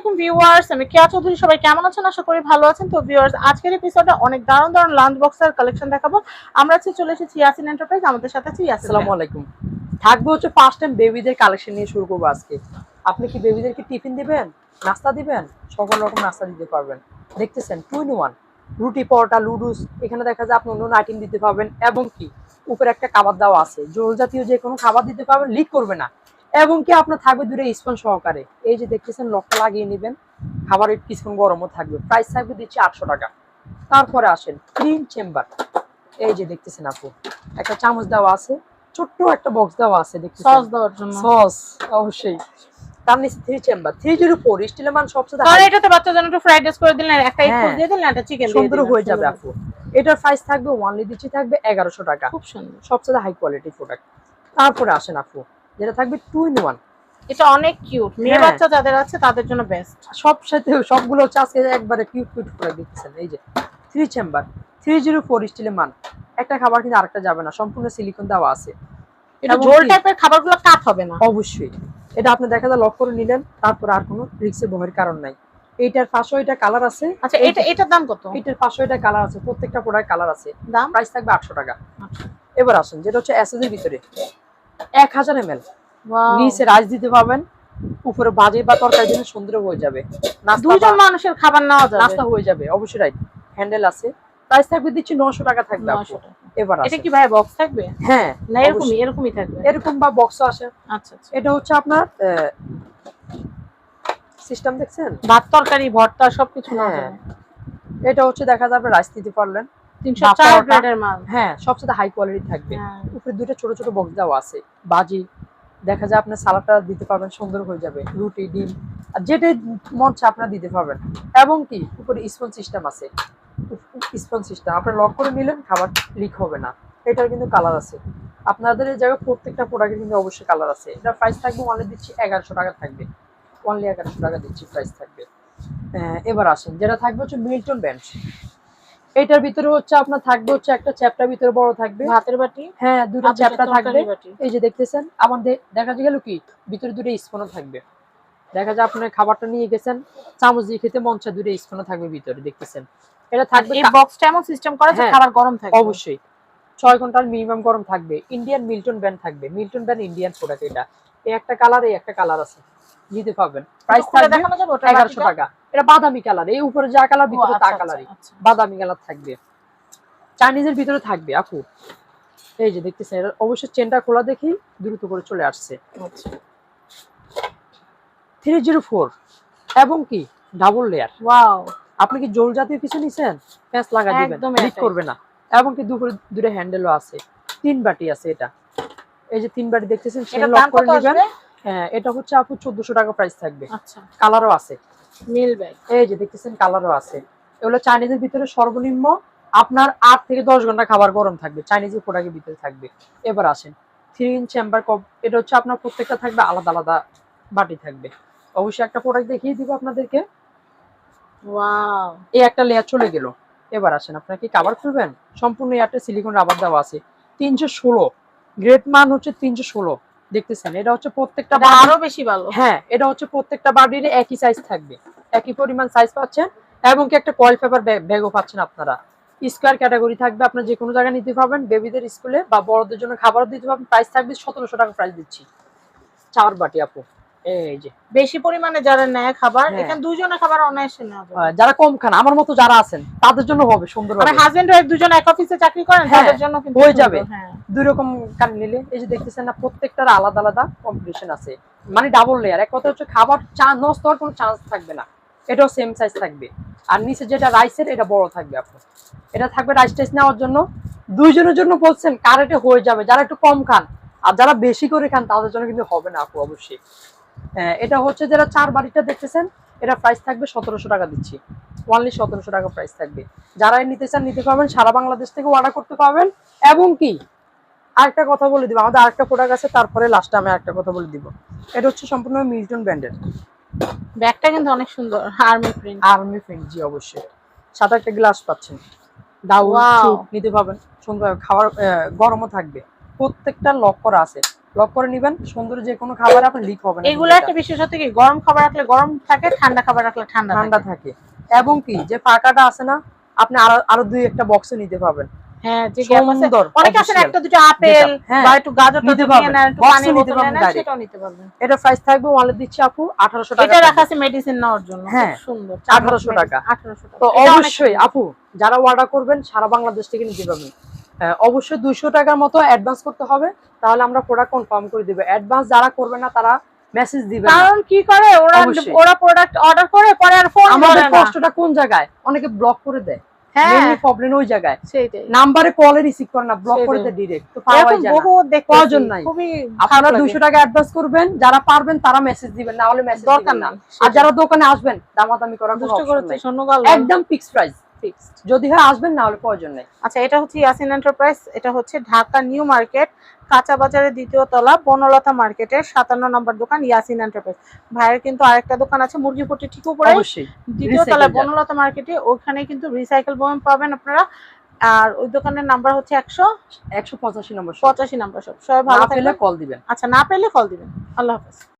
আলাইকুম ভিউয়ার্স আমি কেয়া চৌধুরী সবাই কেমন আছেন? আশা করি ভালো আছেন। তো ভিউয়ার্স আজকের এপিসোডে অনেক দারুণ দারুণ লাঞ্চ বক্সের কালেকশন দেখাবো। আমরা আজকে চলে এসেছি ইয়াসিন এন্টারপ্রাইজ আমাদের সাথে আছে ইয়াসিন আসসালামু আলাইকুম। থাকবে হচ্ছে ফার্স্ট টাইম বেবিদের কালেকশন নিয়ে শুরু করব আজকে। আপনি কি বেবিদেরকে টিফিন দিবেন? নাস্তা দিবেন? সকল রকম নাস্তা দিতে পারবেন। দেখতেছেন টু ইন ওয়ান রুটি পরোটা লুডুস এখানে দেখা যায় আপনি অন্য আইটেম দিতে পারবেন। এবং কি? উপরে একটা খাবার দেওয়া আছে। জোল জাতীয় যে কোনো খাবার দিতে পারবেন লিক করবে না। এবং কি আপনার থাকবে দূরে স্পন সহকারে। এই যে দেখতেছেন লকটা লাগিয়ে নেবেন। খাবারের কিছুক্ষণ গরমও থাকবে। প্রাইস থাকবে দিচ্ছি আটশো টাকা। তারপরে আসেন ক্রিম চেম্বার এই যে দেখতেছেন আপু একটা চামচ দেওয়া আছে ছোট্ট একটা বক্স দেওয়া আছে দেখতেছেন? সস দেওয়ার জন্য। সস অবশ্যই। তার নিচে three chamber three zero four স্টিলের মান সবচেয়ে। এটাতে জন্য একটু ফ্রাইড রাইস করে দিলেন একটা এগ হ্যাঁ। দিয়ে দিলেন একটা চিকেন সুন্দর হয়ে যাবে আপু। এটার প্রাইস থাকবে ওয়ানলি দিচ্ছি থাকবে এগারোশো টাকা। খুব সুন্দর। সবচেয়ে হাই কোয়ালিটি প্রোডাক্ট তারপরে আসেন আপু যেটা থাকবে টু ইন ওয়ান এটা অনেক কিউট মেয়ে হ্যাঁ। বাচ্চা যাদের আছে তাদের জন্য বেস্ট সব সাথে সবগুলো হচ্ছে আজকে একবারে কিউট কিউট প্রোডাক্ট দিচ্ছেন। এই যে three chamber three zero four স্টিলের মান একটা খাবার কিন্তু আরেকটা যাবে না সম্পূর্ণ সিলিকন দেওয়া আছে। এটা ঝোল টাইপের খাবারগুলো কাট হবে না। অবশ্যই। এটা আপনি দেখা যায় লক করে নিলেন তারপর আর কোনো রিক্সে বহের কারণ নাই। এইটার পাশেও এটা কালার আছে। আচ্ছা এটা এটার দাম কত? এটার পাশেও এটা কালার আছে প্রত্যেকটা প্রোডাক্ট কালার আছে। দাম? প্রাইস থাকবে আটশো টাকা। আচ্ছা। এবার আসুন যেটা হচ্ছে এর ভিতরে। এক হাজার এম এল নিচে রাজ দিতে পারবেন উপরে বাজে বা তরকারি দিলে সুন্দর হয়ে যাবে। দুইজন মানুষের খাবার নেওয়া যাবে। নাস্তা হয়ে যাবে অবশ্যই রাইট। হ্যান্ডেল আছে। প্রাইস থাকবে দিচ্ছি নশো টাকা থাকবে 900 টাকা। এবার এটা কি ভাই বক্স থাকবে? হ্যাঁ না এরকমই এরকমই থাকবে। এরকম বা বক্স আসে। আচ্ছা আচ্ছা। এটা হচ্ছে আপনার সিস্টেম দেখছেন? ভাত তরকারি ভর্তা সবকিছু হ্যাঁ। এটা হচ্ছে দেখা যাবে রাইস দিতে পারলেন। তিনশো বা চার পরোটা। গ্রেডের মাল। হ্যাঁ। সবচেয়ে হাই কোয়ালিটি থাকবে। হ্যাঁ। উপরে দুটো ছোট ছোট বক্স আছে। বাজি দেখা যায় সালাডটা দিতে পারবেন সুন্দর হয়ে যাবে। রুটি ডিম আর যেটাই মন চায় আপনারা দিতে পারবেন। এবং কি উপরে স্পন সিস্টেম আছে। স্পন সিস্টেম আপনার লক করে নিলেন খাবার লিক হবে না। এটার কিন্তু কালার আছে। আপনাদের এই জায়গায় প্রত্যেকটা প্রোডাক্টের কিন্তু অবশ্যই কালার আছে। এটার প্রাইস থাকবে অনলি দিচ্ছি এগারোশো টাকা থাকবে। অনলি এগারোশো টাকা দিচ্ছি প্রাইস থাকবে। এবার আসেন যেটা থাকবে হচ্ছে মিল্টন ব্যান্ড এটার ভিতরে হচ্ছে আপনার থাকবে হচ্ছে একটা চ্যাপ্টার ভিতরে বড় থাকবে। ভাতের বাটি? হ্যাঁ দুটো আর দুটো চ্যাপ্টার থাকবে। এই যে দেখতেছেন আমাদের দেখা গেল কি? ভিতরে দুটো স্পুনও থাকবে। দেখা যায় আপনার খাবারটা নিয়ে গেছেন চামচ দিয়ে খেতে মন চায় দুটো স্পুনও থাকবে ভিতরে দেখতেছেন। এটা থাকবে এই বক্সটা এমন সিস্টেম করা যে হ্যাঁ। খাবার গরম থাকে অবশ্যই। ছয় ঘণ্টার মিনিমাম গরম থাকবে। ইন্ডিয়ান মিল্টন ব্যান্ড থাকবে। মিল্টন ব্যান্ড ইন্ডিয়ান প্রোডাক্ট এটা। এই একটা কালার এই একটা কালার আছে। নিতে পারবেন। প্রাইস থাকবে দেখানো যাবে ওটা এগারোশো টাকা। এটা বাদামি কালার এই উপরে যা কালার ভিতরে তা কালারই। আচ্ছা, বাদামি কালার থাকবে। চাইনিজের ভিতরে থাকবে আপু। এই যে দেখতেছেন এটা অবশ্যই চেনটা খোলা দেখি দ্রুত করে চলে আসছে। থ্রি জিরো ফোর এবং কি? Double layer. ওয়াও। আপনি কি জোল জাতীয় কিছু নিছেন? প্যাঁচ লাগা দিবেন একদম লিক করবে না। এবং কি দুপুরে দূরে হ্যান্ডেলও আছে। তিন বাটি আছে এটা। এই যে তিন বাটি দেখতেছেন সেটা লক করে নেবেন। হ্যাঁ এটা হচ্ছে আপু চোদ্দশো টাকা প্রাইস থাকবে। আচ্ছা। কালারও আছে। মিল ব্যাগ এই যে দেখতেছেন কালারও আছে। এগুলো চাইনিজের ভিতরে সর্বনিম্ন আপনার আট থেকে দশ ঘণ্টা খাবার গরম থাকবে। চাইনিজের প্রোডাক্টের ভিতরে থাকবে। এবার আসেন। থ্রি ইন চেম্বার কপ এটা হচ্ছে আপনার প্রত্যেকটা থাকবে আলাদা আলাদা বাটি থাকবে। অবশ্যই একটা প্রোডাক্ট দেখিয়ে দিব আপনাদেরকে। ওয়াও এই একটা লেয়ার চলে গেল। এবার আসেন আপনারা কি কাবার খুলবেন? সম্পূর্ণ একটা সিলিকন রাবার দেওয়া আছে। তিনশো ষোলো। গ্রেট মান হচ্ছে তিনশো ষোলো। দেখতেছেন এটা হচ্ছে প্রত্যেকটা আরও বেশি ভালো। হ্যাঁ এটা হচ্ছে প্রত্যেকটা বাড়ির একই সাইজ থাকবে। একই পরিমাণ সাইজ পাচ্ছেন এবং কি একটা কয়েল পেপার ব্যাগও পাচ্ছেন আপনারা। স্কোয়ার ক্যাটাগরি থাকবে আপনার যে কোনো জায়গায় নিতে পারবেন বেবিদের স্কুলে বা বড়দের জন্য খাবারও দিতে পারবেন। প্রাইস থাকবে সতেরোশো টাকা প্রাইস দিচ্ছি। চার বাটি আপু এই যে। বেশি পরিমাণে যারা নেয় খাবার হ্যাঁ। এখানে দুজনে খাবার অনায়াসে নেওয়া যারা কম খান আমার মতো যারা আছেন তাদের জন্য হবে সুন্দর মানে হাজবেন্ড ওয়াইফ দুজন এক অফিসে চাকরি করেন হ্যাঁ, তাদের জন্য কিন্তু হয়ে যাবে। হ্যাঁ। দুই রকম কান নিলে এই যে দেখতেছেন না প্রত্যেকটার আলাদা আলাদা কম্পিটিশন আছে। মানে ডাবল লেয়ার এক কথা হচ্ছে খাবার চা নষ্ট হওয়ার কোনো চান্স থাকবে না। এটাও সেম সাইজ থাকবে। আর নিচে যেটা রাইসের এটা বড় থাকবে আপনার। এটা থাকবে রাইস টাইস নেওয়ার জন্য। দুইজনের জন্য বলছেন কারেটে হয়ে যাবে? যারা একটু কম খান আর যারা বেশি করে খান তাদের জন্য কিন্তু হবে না আপু অবশ্যই। হ্যাঁ, এটা হচ্ছে যারা চার বাড়িটা দেখতেছেন এটা প্রাইস থাকবে সতেরোশো টাকা দিচ্ছি। ওনলি সতেরোশো টাকা প্রাইস থাকবে। যারা নিতে চান নিতে পারবেন সারা বাংলাদেশ থেকে অর্ডার করতে পারবেন। এবং কি? আরেকটা কথা বলে দিব আমাদের আরেকটা প্রোডাক্ট আছে তারপরে লাস্টে আমি আরেকটা কথা বলে দিব। এটা হচ্ছে সম্পূর্ণ মিল্টন ব্র্যান্ডের ব্যাগটা কিন্তু অনেক সুন্দর army print army friend ji অবশ্যই। সাথে একটা গ্লাস পাচ্ছেন। Wow. নিতে পারবেন। সুন্দর খাবার গরমও থাকবে। প্রত্যেকটা লক করা আছে। লক করে নিবেন সুন্দর যে কোনো খাবার আপনি লিক হবে না। এগুলো একটা বিশেষত কি গরম খাবার রাখলে গরম থাকে ঠান্ডা খাবার রাখলে ঠান্ডা ঠান্ডা থাকে। এবং কি যে পাকাটা আছে না আপনি আরও আরও দুই একটা বক্সে নিতে পারবেন। হ্যাঁ যে গ্যাপ আছে সুন্দর অনেকে আছে না official। একটা দুটো আপেল হ্যাঁ, বা একটু গাজর নিতে নিতে পারবেন। পারবেন একটু Box পানি নিতে পারবেন সেটাও নিতে পারবেন। এটা প্রাইস থাকবে ওয়ালেট দিচ্ছি আপু আঠারোশো টাকা এটা রাখা আছে মেডিসিন নেওয়ার জন্য হ্যাঁ, সুন্দর 1800 টাকা। 1800 টাকা। তো অবশ্যই আপু যারা অর্ডার করবেন সারা বাংলাদেশ থেকে নিতে পারবেন। অবশ্যই দুইশো টাকার মতো অ্যাডভান্স করতে হবে তাহলে আমরা প্রোডাক্ট কনফার্ম করে দিবে। অ্যাডভান্স যারা করবে না তারা মেসেজ দিবে কারণ কি করে ওরা ওরা প্রোডাক্ট অর্ডার করে পরে আর ফোন আমাদের কষ্টটা কোন জায়গায়? অনেকে ব্লক করে দেয়। মেইনলি প্রবলেম ওই জায়গায়। নাম্বারে কলে রিসিভ করে না ব্লক করে দেয় ডিরেক্ট তো পাওয়াই যায় না। প্রয়োজন নাই। আপনারা খারাপ লাগে। দুইশো টাকা অ্যাডভান্স করবেন যারা পারবেন তারা মেসেজ দিবেন না হলে মেসেজ দরকার না। আর যারা দোকানে আসবেন দামাদামি করার কোনো অপশন নাই। একদম ফিক্স প্রাইস যদি হয় আসবেন না হলে প্রয়োজন নেই। আচ্ছা এটা হচ্ছে ইয়াসিন এন্টারপ্রাইজ এটা হচ্ছে ঢাকা নিউ মার্কেট। কাঁচা বাজারের দ্বিতীয় তলা বনলতা মার্কেটের সাতান্ন নম্বর দোকান ইয়াসিন এন্টারপ্রাইজ। ভাইয়ের কিন্তু আরেকটা দোকান আছে মুরগিপট্টি ঠিক উপরে দ্বিতীয় তলা বনলতা মার্কেটে ওখানে কিন্তু রিসাইকেল বোম পাবেন আপনারা। আর ওই দোকানের নাম্বার হচ্ছে একশো একশো পঁচাশি নম্বর পঁচাশি নম্বর সব সবাই ভালো থাকলে কল দিবেন। আচ্ছা না পেলে কল দিবেন। আল্লাহ হাফেজ।